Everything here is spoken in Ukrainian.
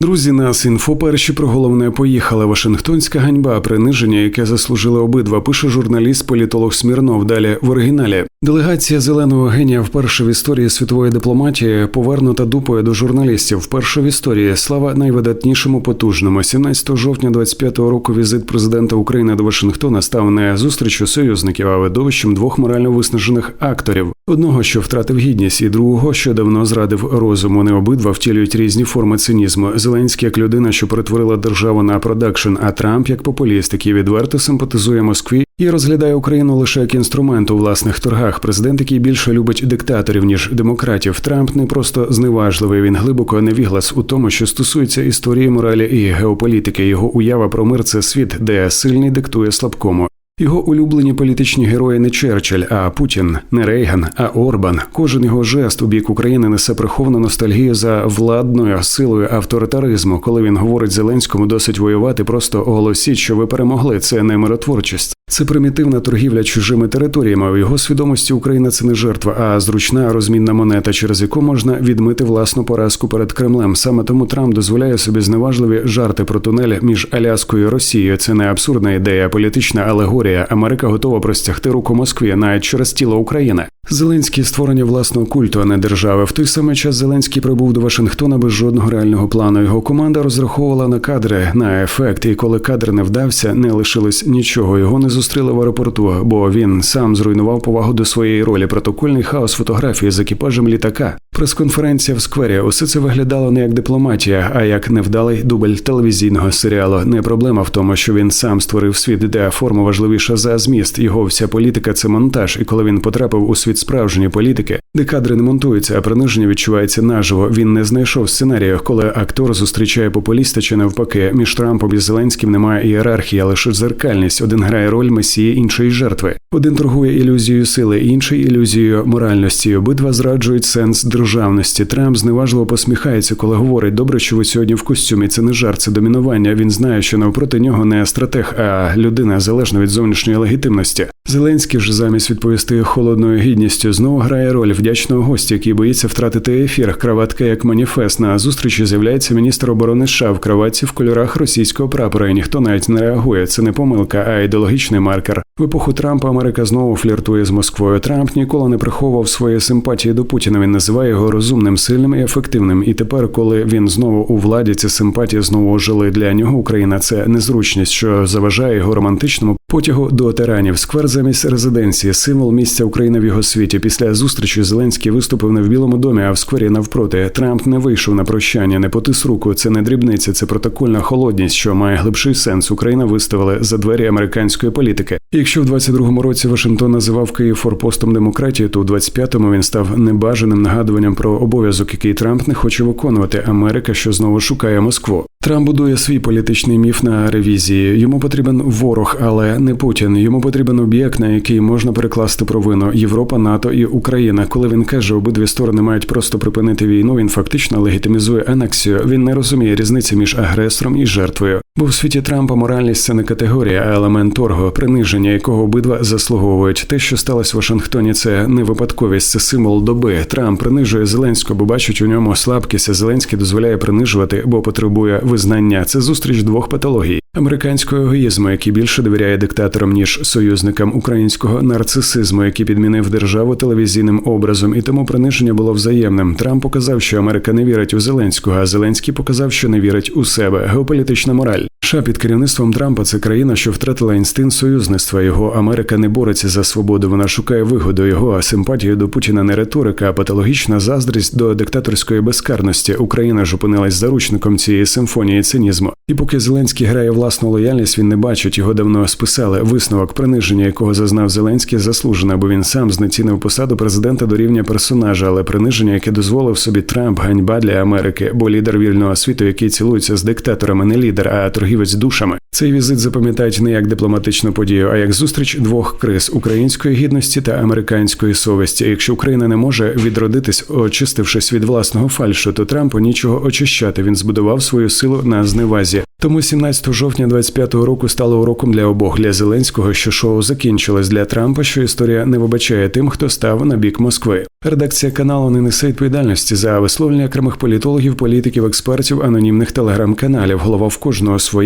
Друзі, нас інфо перші про головне поїхали. Вашингтонська ганьба, приниження, яке заслужили обидва. Пише журналіст політолог Смірнов. Далі в оригіналі. Делегація зеленого генія вперше в історії світової дипломатії повернута дупою до журналістів. Вперше в історії слава найвидатнішому потужному. 17 жовтня 25-го року візит президента України до Вашингтона став не зустрічю союзників, а видовищем двох морально виснажених акторів: одного, що втратив гідність, і другого, що давно зрадив розум. Вони обидва втілюють різні форми цинізму. Зеленський як людина, що перетворила державу на продакшн, а Трамп як популіст, який відверто симпатизує Москві і розглядає Україну лише як інструмент у власних торгах. Президент, який більше любить диктаторів ніж демократів. Трамп не просто зневажливий. Він глибоко невіглас у тому, що стосується історії моралі і геополітики. Його уява про мир це світ, де сильний диктує слабкому. Його улюблені політичні герої не Черчилль, а Путін, не Рейган, а Орбан. Кожен його жест у бік України несе приховану ностальгію за владною силою авторитаризму. Коли він говорить Зеленському, досить воювати, просто оголосіть, що ви перемогли. Це не миротворчість. Це примітивна торгівля чужими територіями. У його свідомості Україна це не жертва, а зручна розмінна монета, через яку можна відмити власну поразку перед Кремлем. Саме тому Трамп дозволяє собі зневажливі жарти про тунель між Аляскою і Росією. Це не абсурдна ідея, політична алегорія. Америка готова простягти руку Москві навіть через тіло України. Зеленський створення власного культу, а не держави. В той самий час Зеленський прибув до Вашингтона без жодного реального плану. Його команда розраховувала на кадри, на ефект. І коли кадр не вдався, не лишилось нічого. Його не зустріли в аеропорту, бо він сам зруйнував повагу до своєї ролі. Протокольний хаос фотографії з екіпажем літака. Прес-конференція в сквері. Усе це виглядало не як дипломатія, а як невдалий дубль телевізійного серіалу. Не проблема в тому, що він сам створив світ, де форма важливіша за зміст. Його вся політика це монтаж. І коли він потрапив у світ справжньої політики, де кадри не монтуються, а приниження відчувається наживо. Він не знайшов сценарію, коли актор зустрічає популіста чи навпаки. Між Трампом і Зеленським немає ієрархії, а лише зеркальність. Один грає роль месії іншої жертви. Один торгує ілюзією сили, інший ілюзією моральності. Обидва зраджують сенс державності. Трамп зневажливо посміхається, коли говорить: добре, що ви сьогодні в костюмі. Це не жарт, це домінування. Він знає, що навпроти нього не стратег, а людина залежна від зовнішньої легітимності. Зеленський ж замість відповісти холодною гідністю знову грає роль вдячного гостя, який боїться втратити ефір. Краватка як маніфест. На зустрічі з'являється міністр оборони США в краватці в кольорах російського прапора. і Ніхто навіть не реагує. Це не помилка, а ідеологічний маркер. В епоху Трампа Америка знову фліртує з Москвою. Трамп ніколи не приховував своєї симпатії до Путіна. Він називає його розумним, сильним і ефективним. І тепер, коли він знову у владі, ці симпатії знову ожили для нього. Україна це незручність, що заважає його романтичному потягу до тиранів. Сквер замість резиденції, символ місця України в його світі. Після зустрічі Зеленський виступив не в Білому домі, а в сквері навпроти. Трамп не вийшов на прощання, не потис руку. Це не дрібниця, це протокольна холодність, що має глибший сенс. Україна виставили за двері американської політики. Якщо в 22-му році Вашингтон називав Київ форпостом демократії, то у 25-му він став небажаним нагадуванням про обов'язок, який Трамп не хоче виконувати. Америка, що знову шукає Москву. Трамп будує свій політичний міф на ревізії. Йому потрібен ворог, але не Путін. Йому потрібен об'єкт, на який можна перекласти провину Європа, НАТО і Україна. Коли він каже, обидві сторони мають просто припинити війну. Він фактично легітимізує анексію. Він не розуміє різниці між агресором і жертвою. Бо в світі Трампа моральність це не категорія, а елемент торгу, приниження, якого обидва заслуговують. Те, що сталося в Вашингтоні, це не випадковість, це символ доби. Трамп принижує Зеленського, бо бачить у ньому слабкість. Зеленський дозволяє принижувати, бо потребує визнання. Це зустріч двох патологій. Американського егоїзму, який більше довіряє диктаторам ніж союзникам українського нарцисизму, який підмінив державу телевізійним образом, і тому приниження було взаємним. Трамп показав, що Америка не вірить у Зеленського, а Зеленський показав, що не вірить у себе. Геополітична мораль. США під керівництвом Трампа це країна, що втратила інстинкт союзництва. Його Америка не бореться за свободу. Вона шукає вигоду. Його а симпатію до Путіна не риторика, а патологічна заздрість до диктаторської безкарності. Україна ж опинилась заручником цієї симфонії цинізму. І поки Зеленський грає власну лояльність, він не бачить його давно списали. Висновок приниження, якого зазнав Зеленський, заслужено, бо він сам знецінив посаду президента до рівня персонажа, але приниження, яке дозволив собі Трамп, ганьба для Америки, бо лідер вільного світу, який цілується з диктаторами, не лідер, а торгів торгівець душами. Цей візит запам'ятають не як дипломатичну подію, а як зустріч двох криз української гідності та американської совісті. Якщо Україна не може відродитись, очистившись від власного фальшу, то Трампу нічого очищати. Він збудував свою силу на зневазі. Тому 17 жовтня 25-го року стало уроком для обох для Зеленського, що шоу закінчилось для Трампа, що історія не вибачає тим, хто став на бік Москви. Редакція каналу не несе відповідальності за висловлення окремих політологів, політиків, експертів, анонімних телеграм-каналів. Голова в кожного своя